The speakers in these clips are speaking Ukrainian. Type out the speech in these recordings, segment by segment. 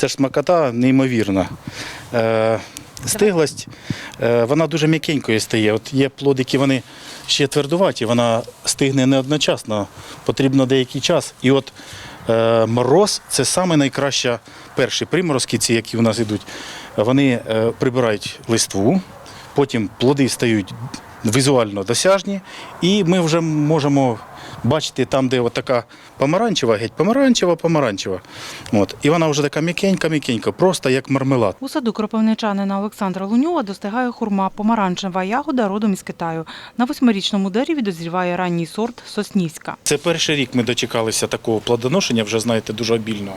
Це ж смакота неймовірна. Е, Стиглость, е, вона дуже м'якенькою стає. От є плодики, вони ще твердуваті, вона стигне не одночасно, потрібно деякий час. І от е, мороз це саме найкраща перші приморозки, ці, які у нас йдуть. Вони е, прибирають листву, потім плоди стають візуально досяжні, і ми вже можемо бачити там, де от така помаранчева, геть помаранчева, помаранчева. От. І вона вже така м'якенька-м'якенька, просто як мармелад. У саду кропивничанина Олександра Луньова достигає хурма помаранчева ягода родом із Китаю. На восьмирічному дереві дозріває ранній сорт Соснівська. Це перший рік ми дочекалися такого плодоношення, вже знаєте, дуже обільного.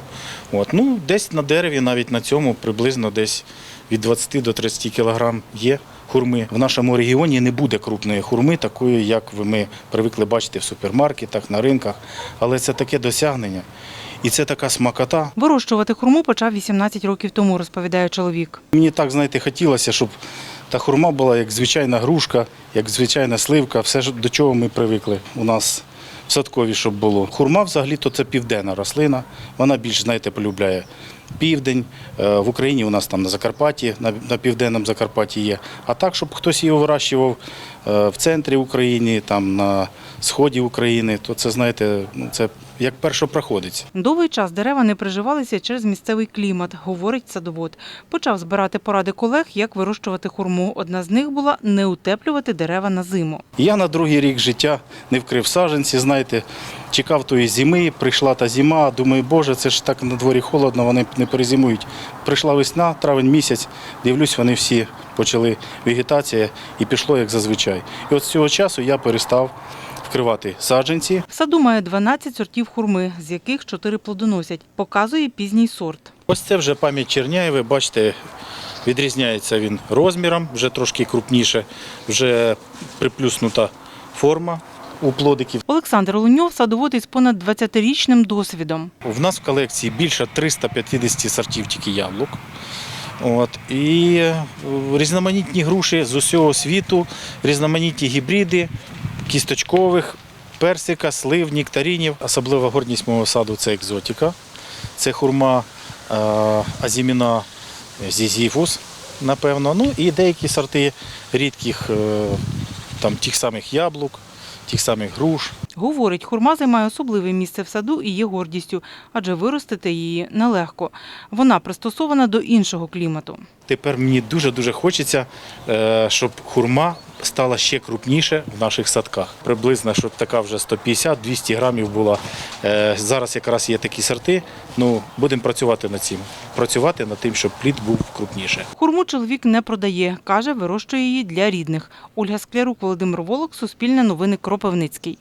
От. Ну, десь на дереві, навіть на цьому, приблизно десь від 20 до 30 кілограм є хурми. В нашому регіоні не буде крупної хурми, такої, як ми привикли бачити в супермаркетах, на ринках. Але це таке досягнення. І це така смакота. Вирощувати хурму почав 18 років тому, розповідає чоловік. Мені так, знаєте, хотілося, щоб та хурма була як звичайна грушка, як звичайна сливка, все ж до чого ми привикли у нас в садкові, щоб було. Хурма взагалі-то це південна рослина. Вона більш, знаєте, полюбляє південь. Е, В Україні у нас там на Закарпатті, на, південному Закарпатті є. А так, щоб хтось її вирощував в центрі України, там на сході України, то це, знаєте, ну, це як першопроходець. Довгий час дерева не приживалися через місцевий клімат, говорить садовод. Почав збирати поради колег, як вирощувати хурму. Одна з них була не утеплювати дерева на зиму. Я на другий рік життя не вкрив саджанці, знаєте, чекав тої зими, прийшла та зима, думаю, боже, це ж так на дворі холодно, вони не перезимують. Прийшла весна, травень місяць, дивлюсь, вони всі почали вегетація і пішло як зазвичай. І от з цього часу я перестав вкривати саджанці. В саду має 12 сортів хурми, з яких 4 плодоносять. Показує пізній сорт. Ось це вже пам'ять Черняєви, бачите, відрізняється він розміром, вже трошки крупніше, вже приплюснута форма у плодиків. Олександр Луньов – садовод із понад 20-річним досвідом. В нас в колекції більше 350 сортів тільки яблук. От, і е, різноманітні груші з усього світу, різноманітні гібриди кісточкових, персика, слив, нектаринів. Особлива гордість мого саду це екзотика. Це хурма е, азіміна зізіфус, напевно. Ну і деякі сорти рідких е, там, тих самих яблук, тих самих груш. Говорить, хурма займає особливе місце в саду і є гордістю, адже виростити її нелегко. Вона пристосована до іншого клімату. Тепер мені дуже-дуже хочеться, е, щоб хурма стала ще крупніше в наших садках. Приблизно, щоб така вже 150-200 грамів була. Е, Зараз якраз є такі сорти. Ну, будемо працювати над цим. Працювати над тим, щоб плід був крупніше. Хурму чоловік не продає, каже, вирощує її для рідних. Ольга Склярук, Володимир Волок, Суспільне новини Кропивницький.